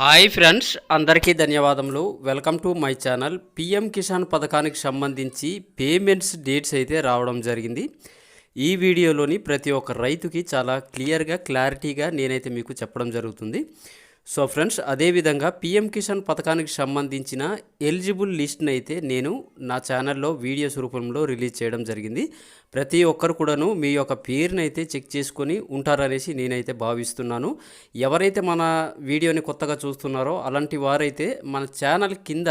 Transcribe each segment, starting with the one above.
Hi friends అందరికీ ధన్యవాదములు. Welcome to my channel. PM Kisan పథకానికి సంబంధించి పేమెంట్స్ డేట్స్ అయితే రావడం జరిగింది. ఈ వీడియోలోని ప్రతి ఒక్క రైతుకి చాలా క్లియర్గా క్లారిటీగా నేనైతే మీకు చెప్పడం జరుగుతుంది. సో ఫ్రెండ్స్ అదేవిధంగా పిఎం కిసాన్ పథకానికి సంబంధించిన ఎలిజిబుల్ లిస్ట్ని అయితే నేను నా ఛానల్లో వీడియోస్ రూపంలో రిలీజ్ చేయడం జరిగింది. ప్రతి ఒక్కరు కూడాను మీ యొక్క పేరుని అయితే చెక్ చేసుకొని ఉంటారనేసి నేనైతే భావిస్తున్నాను. ఎవరైతే మన వీడియోని కొత్తగా చూస్తున్నారో అలాంటి వారైతే మన ఛానల్ కింద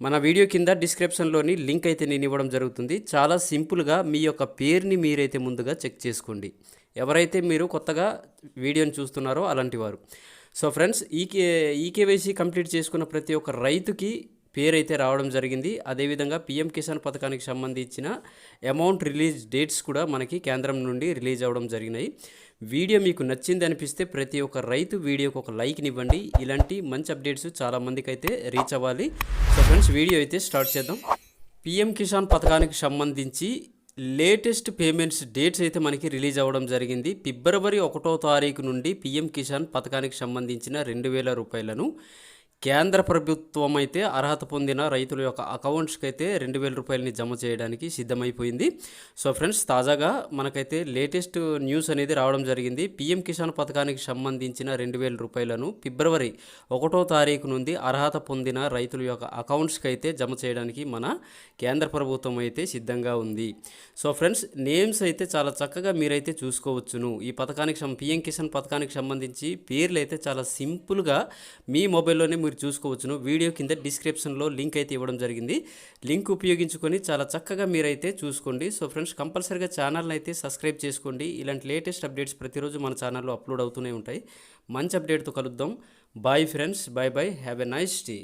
మన వీడియో కింద డిస్క్రిప్షన్లోని లింక్ అయితే నేను ఇవ్వడం జరుగుతుంది. చాలా సింపుల్గా మీ యొక్క పేరుని మీరైతే ముందుగా చెక్ చేసుకోండి. ఎవరైతే మీరు కొత్తగా వీడియోని చూస్తున్నారో అలాంటి వారు. So friends E K eKYC complete చేసుకున్న ప్రతి ఒక్క రైతుకి పేరైతే రావడం జరిగింది. అదేవిధంగా పిఎం కిసాన్ పథకానికి సంబంధించిన అమౌంట్ రిలీజ్ డేట్స్ కూడా మనకి కేంద్రం నుండి రిలీజ్ అవ్వడం జరిగినాయి. వీడియో మీకు నచ్చింది అనిపిస్తే ప్రతి ఒక్క రైతు వీడియోకి ఒక లైక్ని ఇవ్వండి. ఇలాంటి మంచి అప్డేట్స్ చాలా మందికి అయితే రీచ్ అవ్వాలి. సో ఫ్రెండ్స్ వీడియో అయితే స్టార్ట్ చేద్దాం. పిఎం కిసాన్ పథకానికి సంబంధించి లేటెస్ట్ పేమెంట్స్ డేట్స్ అయితే మనకి రిలీజ్ అవ్వడం జరిగింది. ఫిబ్రవరి ఒకటో తారీఖు నుండి పిఎం కిసాన్ పథకానికి సంబంధించిన రెండు వేల రూపాయలను కేంద్ర ప్రభుత్వం అయితే అర్హత పొందిన రైతుల యొక్క అకౌంట్స్కి అయితే రెండు వేల రూపాయలని జమ చేయడానికి సిద్ధమైపోయింది. సో ఫ్రెండ్స్ తాజాగా మనకైతే లేటెస్ట్ న్యూస్ అనేది రావడం జరిగింది. పిఎం కిసాన్ పథకానికి సంబంధించిన రెండు వేల రూపాయలను ఫిబ్రవరి ఒకటో తారీఖు నుండి అర్హత పొందిన రైతుల యొక్క అకౌంట్స్కి అయితే జమ చేయడానికి మన కేంద్ర ప్రభుత్వం అయితే సిద్ధంగా ఉంది. సో ఫ్రెండ్స్ నేమ్స్ అయితే చాలా చక్కగా మీరైతే చూసుకోవచ్చును. ఈ పథకానికి పీఎం పిఎం కిసాన్ పథకానికి సంబంధించి పేర్లు అయితే చాలా సింపుల్గా మీ మొబైల్లోనే మీరు చూసుకోవచ్చును. వీడియో కింద డిస్క్రిప్షన్లో లింక్ అయితే ఇవ్వడం జరిగింది. లింక్ ఉపయోగించుకొని చాలా చక్కగా మీరైతే చూసుకోండి. సో ఫ్రెండ్స్ కంపల్సరీగా ఛానల్ని అయితే సబ్స్క్రైబ్ చేసుకోండి. ఇలాంటి లేటెస్ట్ అప్డేట్స్ ప్రతిరోజు మన ఛానల్లో అప్లోడ్ అవుతూనే ఉంటాయి. మంచి అప్డేట్తో కలుద్దాం. Bye friends bye bye have a nice day